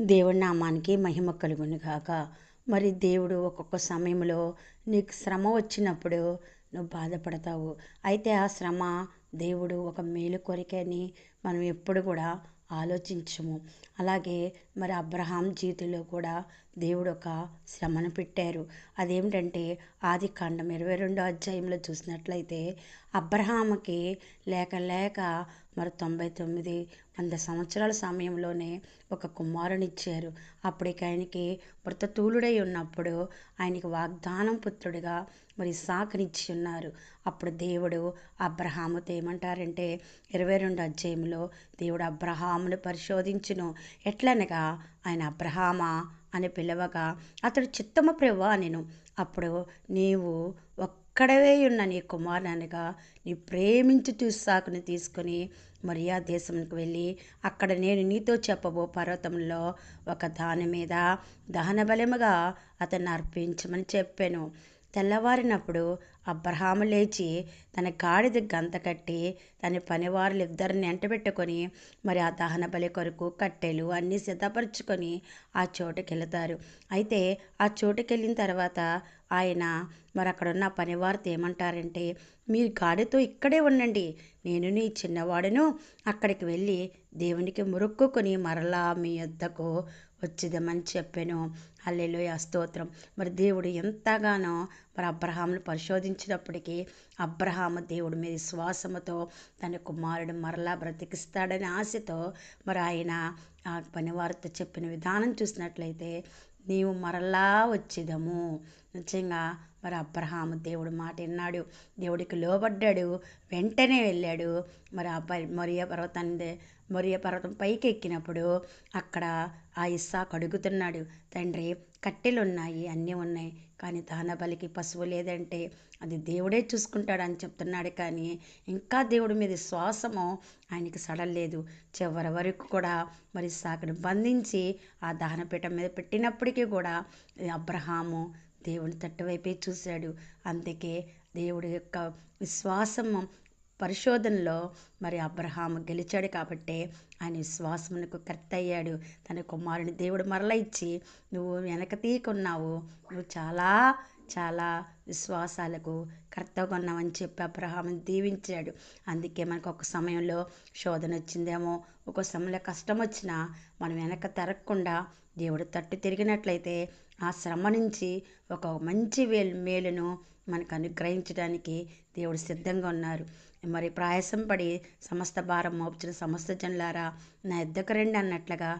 దేవుడి నామానికి మహిమ కలుగును గాక మరి దేవుడు ఒక్కొక్క సమయంలో నీకు శ్రమ వచ్చినప్పుడు నువ్వు బాధపడతావు. అయితే ఆ శ్రమ దేవుడు ఒక మేలు కొరికని మనం ఎప్పుడు కూడా ఆలోచించము. అలాగే మరి అబ్రహాం జీవితంలో కూడా దేవుడు ఒక శ్రమను పెట్టారు. అదేమిటంటే ఆది కాండం ఇరవై రెండో అధ్యాయంలో చూసినట్లయితే అబ్రహాముకి లేక లేక మరి తొంభై తొమ్మిది వంద సంవత్సరాల సమయంలోనే ఒక కుమారునిచ్చారు. అప్పటికి ఆయనకి మృతతూలుడై ఉన్నప్పుడు ఆయనకి వాగ్దానం పుత్రుడిగా మరి సాకునిచ్చి ఉన్నారు. అప్పుడు దేవుడు అబ్రహాముతో ఏమంటారంటే ఇరవై రెండు అధ్యాయంలో దేవుడు అబ్రహామును పరిశోధించును. ఎట్లనగా ఆయన అబ్రహామా అని పిలవగా అతడు చిత్తమ ప్రభా నేను అప్పుడు నీవు అక్కడవే ఉన్న నీ కుమారునగా నీ ప్రేమించి చూసాకుని తీసుకొని మరియా దేశంకి వెళ్ళి అక్కడ నేను నీతో చెప్పబో పర్వతంలో ఒక దాని మీద దహన బలముగా అతన్ని అర్పించమని చెప్పాను. తెల్లవారినప్పుడు అబ్రహాము లేచి తన గాడిద గంత కట్టి తన పనివారులు ఇద్దరిని ఎంటబెట్టుకొని మరి ఆ దహన బలి కొరకు కట్టెలు అన్నీ సిద్ధపరచుకొని ఆ చోటుకి వెళతారు అయితే ఆ చోటుకి వెళ్ళిన తర్వాత ఆయన మరి అక్కడున్న పనివారితో ఏమంటారంటే మీరు గాడితో ఇక్కడే ఉండండి. నేను నీ చిన్నవాడును అక్కడికి వెళ్ళి దేవునికి మురుక్కుని మరలా మీ యొద్దకు వచ్చిదమని చెప్పాను. హల్లెలూయ స్తోత్రం. మరి దేవుడు ఎంతగానో మరి అబ్రహామును పరిశోధించినప్పటికీ అబ్రహాము దేవుడి మీద విశ్వాసముతో తన కుమారుడు మరలా బ్రతికిస్తాడని ఆశతో మరి ఆయన ఆ పనివారితో చెప్పిన విధానం చూసినట్లయితే నీవు మరలా వచ్చిదము. నిజంగా మరి అబ్రహాము దేవుడు మాట విన్నాడు. దేవుడికి లోబడ్డాడు. వెంటనే వెళ్ళాడు. మరి ఆ మరియ పర్వతాన్ని మరియ పర్వతం పైకి ఎక్కినప్పుడు అక్కడ ఆ ఇస్సాకు అడుగుతున్నాడు తండ్రి కట్టెలు ఉన్నాయి అన్నీ ఉన్నాయి కానీ దాన బలికి పశువు లేదంటే అది దేవుడే చూసుకుంటాడని చెప్తున్నాడు. కానీ ఇంకా దేవుడి మీద శ్వాసము ఆయనకి సడలేదు చివరి వరకు కూడా మరి సాకును బంధించి ఆ దహనపీఠం మీద పెట్టినప్పటికీ కూడా అబ్రహాము దేవుని తట్టు వైపే చూశాడు. అందుకే దేవుడి యొక్క విశ్వాసం పరిశోధనలో మరి అబ్రహాం గెలిచాడు కాబట్టే ఆయన విశ్వాసమునకు కర్త అయ్యాడు తన కుమారుని దేవుడు మరల ఇచ్చి నువ్వు వెనక తీకున్నావు నువ్వు చాలా చాలా విశ్వాసాలకు కర్తగా ఉన్నావని చెప్పి అబ్రహాం దీవించాడు. అందుకే మనకు ఒక సమయంలో శోధన వచ్చిందేమో ఒక సమయంలో కష్టం వచ్చినా మనం వెనక తెరగకుండా దేవుడు తట్టు తిరిగినట్లయితే ఆ శ్రమ నుంచి ఒక మంచి వేలు మేలును మనకు అనుగ్రహించడానికి దేవుడు సిద్ధంగా ఉన్నారు. మరి ప్రయాసం పడి సమస్త భారం మోపుచిన సమస్త జనులారా నా ఎద్దకు రండి అన్నట్లుగా